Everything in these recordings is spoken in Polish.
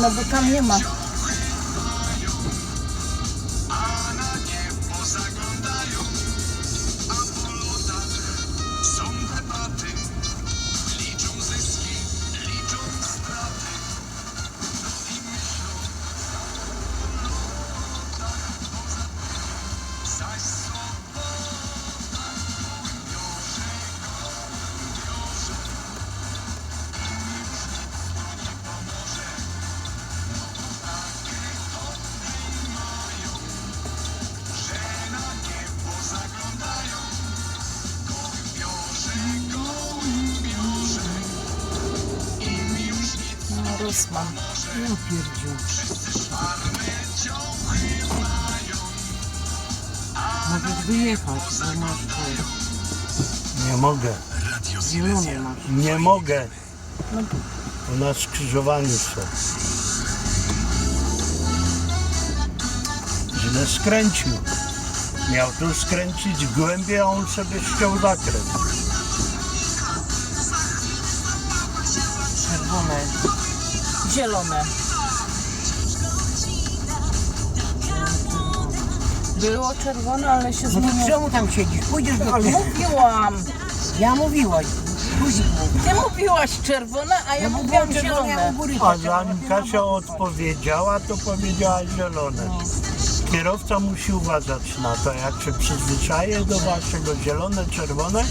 No bo tam nie ma. Rosman. Ja pierdziu. Możesz wyjechać, masz te Nie mogę. zielone masz. Nie mogę. No, U nas skrzyżowani są. Źle skręcił. Miał tu skręcić głębiej, a on sobie ściął zakręt. Zielone. Było czerwone, ale się No to zmieniło. czemu tam siedzisz? Pójdziesz do ale Mówiłam. Ja mówiłaś. Ty mówiłaś czerwone, a ja Ja mówiłam mówiłam czerwone, ja zielone. u góry A patrzę, zanim Kasia odpowiedziała, to powiedziała zielone. Kierowca musi uważać na to, jak się przyzwyczaje do waszego zielone, czerwone,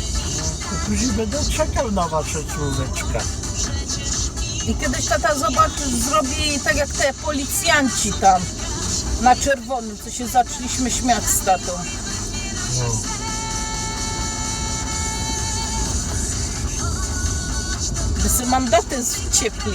to później będę czekał na wasze słóweczka. I kiedyś tata zobaczy, zrobi tak jak te policjanci tam na czerwonym, co się zaczęliśmy śmiać z tatą. No. Sobie mandaty zciekli.